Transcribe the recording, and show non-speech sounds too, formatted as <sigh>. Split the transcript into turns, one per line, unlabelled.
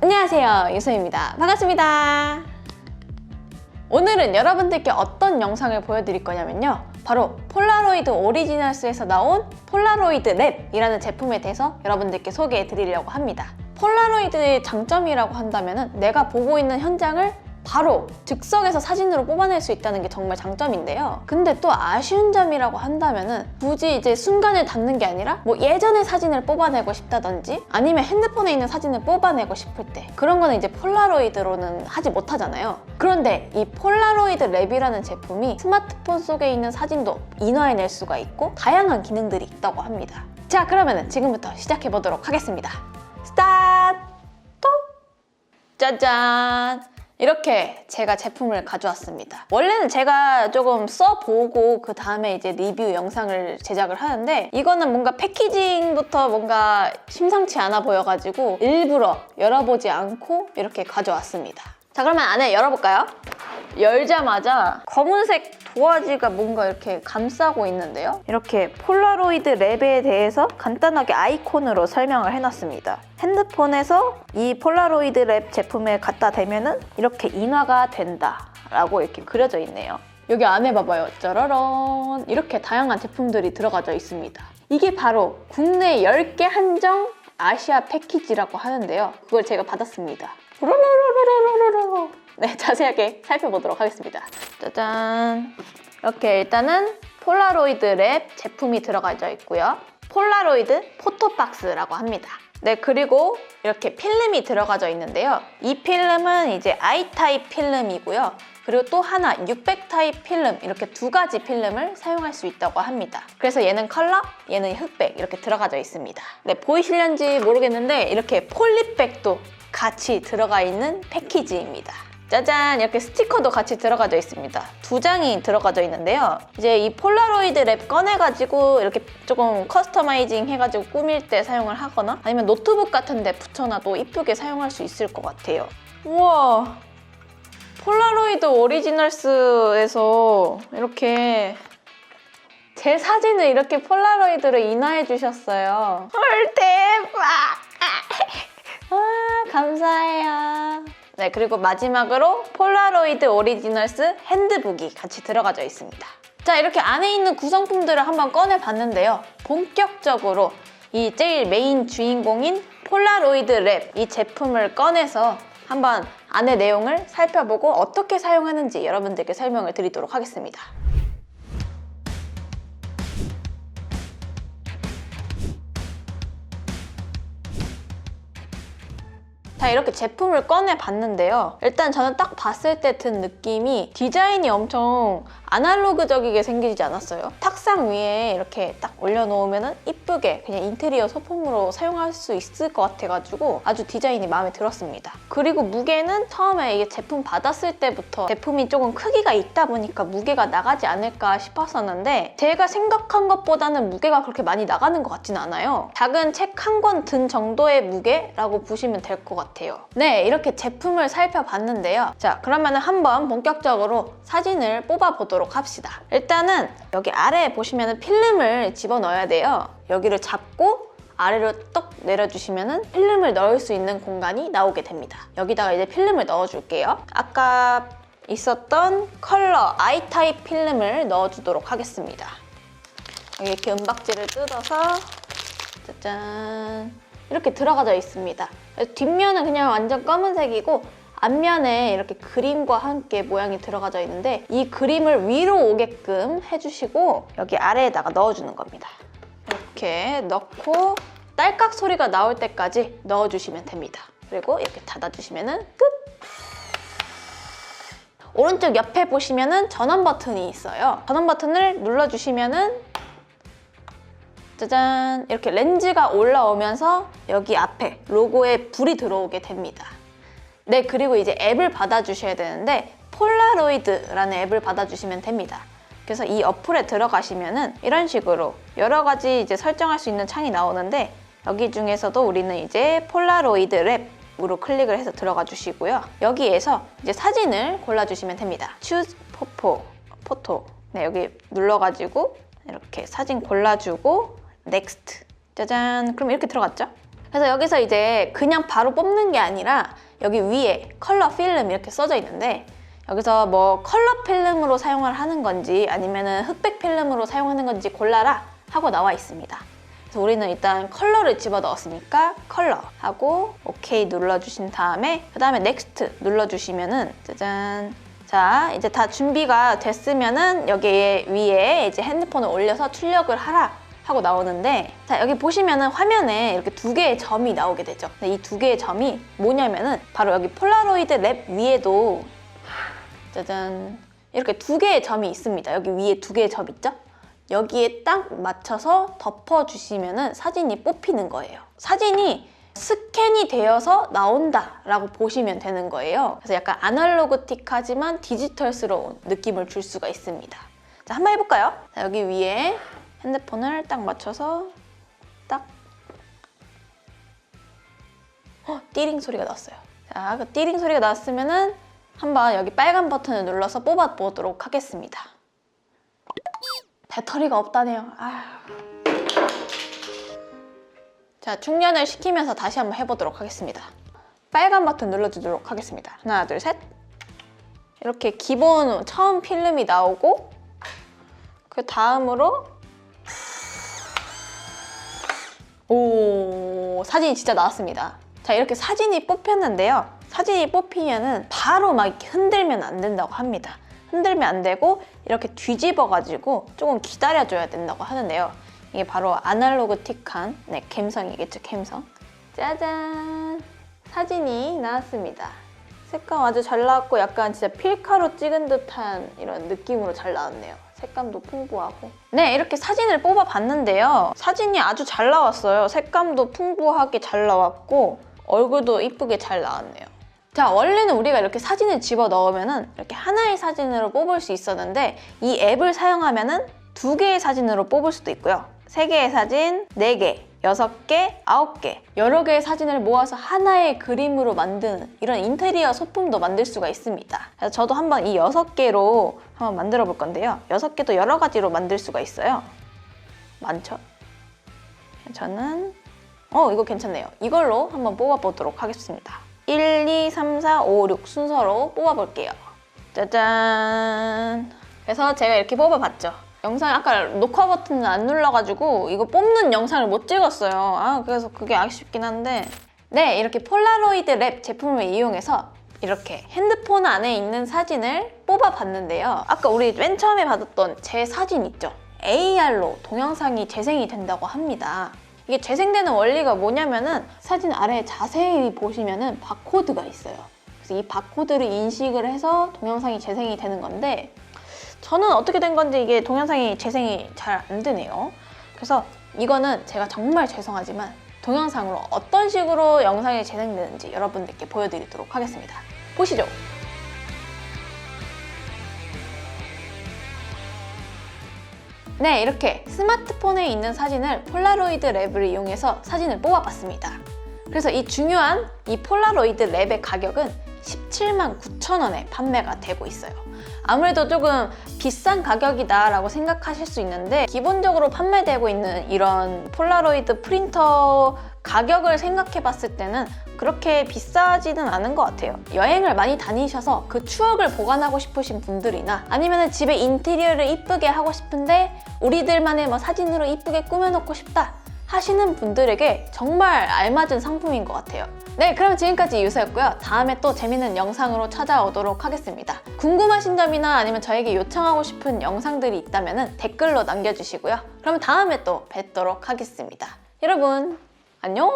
안녕하세요 유소입니다. 반갑습니다. 오늘은 여러분들께 어떤 영상을 보여드릴 거냐면요. 바로 폴라로이드 오리지널스에서 나온 폴라로이드 랩이라는 제품에 대해서 여러분들께 소개해 드리려고 합니다. 폴라로이드의 장점이라고 한다면 내가 보고 있는 현장을 바로 즉석에서 사진으로 뽑아낼 수 있다는 게 정말 장점인데요. 근데 또 아쉬운 점이라고 한다면은 굳이 이제 순간을 담는 게 아니라 뭐 예전의 사진을 뽑아내고 싶다든지 아니면 핸드폰에 있는 사진을 뽑아내고 싶을 때 그런 거는 이제 폴라로이드로는 하지 못하잖아요. 그런데 이 폴라로이드 랩이라는 제품이 스마트폰 속에 있는 사진도 인화해낼 수가 있고 다양한 기능들이 있다고 합니다. 자, 그러면은 지금부터 시작해 보도록 하겠습니다. 스타트! 짜잔! 이렇게 제가 제품을 가져왔습니다. 원래는 제가 조금 써보고 그 다음에 이제 리뷰 영상을 제작을 하는데 이거는 뭔가 패키징부터 뭔가 심상치 않아 보여가지고 일부러 열어보지 않고 이렇게 가져왔습니다. 자 그러면 안에 열어볼까요? 열자마자 검은색 도화지가 뭔가 이렇게 감싸고 있는데요. 이렇게 폴라로이드 랩에 대해서 간단하게 아이콘으로 설명을 해놨습니다. 핸드폰에서 이 폴라로이드 랩 제품에 갖다 대면은 이렇게 인화가 된다 라고 이렇게 그려져 있네요. 여기 안에 봐봐요. 짜라란 이렇게 다양한 제품들이 들어가져 있습니다. 이게 바로 국내 10개 한정 아시아 패키지라고 하는데요. 그걸 제가 받았습니다. 로로로로로로로. 네, <laughs> 자세하게 살펴보도록 하겠습니다. 짜잔. 이렇게 일단은 폴라로이드 랩 제품이 들어가져 있고요. 폴라로이드 포토박스라고 합니다. 네, 그리고 이렇게 필름이 들어가져 있는데요. 이 필름은 이제 I 타입 필름이고요. 그리고 또 하나 600 타입 필름 이렇게 두 가지 필름을 사용할 수 있다고 합니다. 그래서 얘는 컬러, 얘는 흑백 이렇게 들어가져 있습니다. 네, 보이실런지 모르겠는데 이렇게 폴리백도 같이 들어가 있는 패키지입니다. 짜잔! 이렇게 스티커도 같이 들어가져 있습니다. 두 장이 들어가져 있는데요. 이제 이 폴라로이드 랩 꺼내가지고 이렇게 조금 커스터마이징 해가지고 꾸밀 때 사용을 하거나 아니면 노트북 같은 데 붙여놔도 이쁘게 사용할 수 있을 것 같아요. 우와! 폴라로이드 오리지널스에서 이렇게 제 사진을 이렇게 폴라로이드로 인화해 주셨어요. 헐 대박! <laughs> 아 감사해요 네, 그리고 마지막으로 폴라로이드 오리지널스 핸드북이 같이 들어가져 있습니다. 자, 이렇게 안에 있는 구성품들을 한번 꺼내봤는데요. 본격적으로 이 제일 메인 주인공인 폴라로이드 랩 이 제품을 꺼내서 한번 안의 내용을 살펴보고 어떻게 사용하는지 여러분들께 설명을 드리도록 하겠습니다. 자 이렇게 제품을 꺼내 봤는데요. 일단 저는 딱 봤을 때 든 느낌이 디자인이 엄청 아날로그적이게 생기지 않았어요 탁상 위에 이렇게 딱 올려놓으면 이쁘게 그냥 인테리어 소품으로 사용할 수 있을 것 같아가지고 아주 디자인이 마음에 들었습니다 그리고 무게는 처음에 이게 제품 받았을 때부터 제품이 조금 크기가 있다 보니까 무게가 나가지 않을까 싶었었는데 제가 생각한 것보다는 무게가 그렇게 많이 나가는 것 같지는 않아요 작은 책 한 권 든 정도의 무게라고 보시면 될 것 같아요. 네, 이렇게 제품을 살펴봤는데요. 자, 그러면 한번 본격적으로 사진을 뽑아보도록 합시다. 일단은 여기 아래에 보시면 필름을 집어넣어야 돼요. 여기를 잡고 아래로 떡 내려주시면 필름을 넣을 수 있는 공간이 나오게 됩니다. 여기다가 이제 필름을 넣어줄게요. 아까 있었던 컬러 I 타입 필름을 넣어주도록 하겠습니다. 이렇게 은박지를 뜯어서 짜잔 이렇게 들어가져 있습니다. 뒷면은 그냥 완전 검은색이고 앞면에 이렇게 그림과 함께 모양이 들어가져 있는데 이 그림을 위로 오게끔 해주시고 여기 아래에다가 넣어주는 겁니다. 이렇게 넣고 딸깍 소리가 나올 때까지 넣어주시면 됩니다. 그리고 이렇게 닫아주시면 끝! 오른쪽 옆에 보시면 전원 버튼이 있어요. 전원 버튼을 눌러주시면 짜잔 이렇게 렌즈가 올라오면서 여기 앞에 로고에 불이 들어오게 됩니다. 네 그리고 이제 앱을 받아주셔야 되는데 폴라로이드라는 앱을 받아주시면 됩니다. 그래서 이 어플에 들어가시면은 이런 식으로 여러 가지 이제 설정할 수 있는 창이 나오는데 여기 중에서도 우리는 이제 폴라로이드 랩으로 클릭을 해서 들어가 주시고요. 여기에서 이제 사진을 골라주시면 됩니다. Choose 포포, 포토. 네, 여기 눌러가지고 이렇게 사진 골라주고 넥스트 짜잔 그럼 이렇게 들어갔죠? 그래서 여기서 이제 그냥 바로 뽑는 게 아니라 여기 위에 컬러 필름 이렇게 써져 있는데 여기서 뭐 컬러 필름으로 사용을 하는 건지 아니면은 흑백 필름으로 사용하는 건지 골라라 하고 나와 있습니다. 그래서 우리는 일단 컬러를 집어 넣었으니까 컬러 하고 오케이 눌러주신 다음에 그 다음에 넥스트 눌러주시면 은 짜잔 자 이제 다 준비가 됐으면 은 여기 위에 이제 핸드폰을 올려서 출력을 하라 하고 나오는데 자 여기 보시면은 화면에 이렇게 두 개의 점이 나오게 되죠. 이 두 개의 점이 뭐냐면은 바로 여기 폴라로이드 랩 위에도 짜잔 이렇게 두 개의 점이 있습니다. 여기 위에 두 개의 점 있죠? 여기에 딱 맞춰서 덮어주시면은 사진이 뽑히는 거예요. 사진이 스캔이 되어서 나온다라고 보시면 되는 거예요. 그래서 약간 아날로그틱하지만 디지털스러운 느낌을 줄 수가 있습니다. 자, 한번 해볼까요? 자, 여기 위에 핸드폰을 딱 맞춰서 딱 어, 띠링 소리가 났어요. 자, 그 띠링 소리가 났으면 은 한번 여기 빨간 버튼을 눌러서 뽑아보도록 하겠습니다. 배터리가 없다네요. 아. 자, 충전을 시키면서 다시 한번 해보도록 하겠습니다. 빨간 버튼 눌러주도록 하겠습니다. 하나, 둘, 셋. 이렇게 기본 처음 필름이 나오고 그 다음으로 오 사진이 진짜 나왔습니다. 자 이렇게 사진이 뽑혔는데요. 사진이 뽑히면은 바로 막 흔들면 안 된다고 합니다. 흔들면 안 되고 이렇게 뒤집어 가지고 조금 기다려 줘야 된다고 하는데요. 이게 바로 아날로그틱한 네, 감성이겠죠, 감성. 짜잔! 사진이 나왔습니다. 색감 아주 잘 나왔고 약간 진짜 필카로 찍은 듯한 이런 느낌으로 잘 나왔네요. 색감도 풍부하고. 네, 이렇게 사진을 뽑아봤는데요. 사진이 아주 잘 나왔어요. 색감도 풍부하게 잘 나왔고 얼굴도 이쁘게 잘 나왔네요. 자, 원래는 우리가 이렇게 사진을 집어 넣으면 은 이렇게 하나의 사진으로 뽑을 수 있었는데 이 앱을 사용하면 은 두 개의 사진으로 뽑을 수도 있고요. 세 개의 사진, 네 개, 여섯 개, 아홉 개 여러 개의 사진을 모아서 하나의 그림으로 만드는 이런 인테리어 소품도 만들 수가 있습니다. 그래서 저도 한번 이 여섯 개로 한번 만들어 볼 건데요. 여섯 개도 여러 가지로 만들 수가 있어요. 많죠? 저는 어 이거 괜찮네요. 이걸로 한번 뽑아보도록 하겠습니다. 1, 2, 3, 4, 5, 6 순서로 뽑아볼게요. 짜잔. 그래서 제가 이렇게 뽑아봤죠. 영상 아까 녹화 버튼을 안 눌러가지고 이거 뽑는 영상을 못 찍었어요. 아 그래서 그게 아쉽긴 한데 네 이렇게 폴라로이드 랩 제품을 이용해서 이렇게 핸드폰 안에 있는 사진을 뽑아봤는데요. 아까 우리 맨 처음에 받았던 제 사진 있죠? AR로 동영상이 재생이 된다고 합니다. 이게 재생되는 원리가 뭐냐면은 사진 아래에 자세히 보시면은 바코드가 있어요. 그래서 이 바코드를 인식을 해서 동영상이 재생이 되는 건데 저는 어떻게 된 건지 이게 동영상이 재생이 잘 안 되네요. 그래서 이거는 제가 정말 죄송하지만 동영상으로 어떤 식으로 영상이 재생되는지 여러분들께 보여드리도록 하겠습니다. 보시죠. 네, 이렇게 스마트폰에 있는 사진을 폴라로이드 랩을 이용해서 사진을 뽑아봤습니다. 그래서 이 중요한 이 폴라로이드 랩의 가격은 17만 9천 원에 판매가 되고 있어요. 아무래도 조금 비싼 가격이다 라고 생각하실 수 있는데 기본적으로 판매되고 있는 이런 폴라로이드 프린터 가격을 생각해 봤을 때는 그렇게 비싸지는 않은 것 같아요. 여행을 많이 다니셔서 그 추억을 보관하고 싶으신 분들이나 아니면 집에 인테리어를 이쁘게 하고 싶은데 우리들만의 뭐 사진으로 이쁘게 꾸며놓고 싶다 하시는 분들에게 정말 알맞은 상품인 것 같아요. 네, 그럼 지금까지 유서였고요. 다음에 또 재밌는 영상으로 찾아오도록 하겠습니다. 궁금하신 점이나 아니면 저에게 요청하고 싶은 영상들이 있다면 댓글로 남겨주시고요. 그럼 다음에 또 뵙도록 하겠습니다. 여러분, 안녕!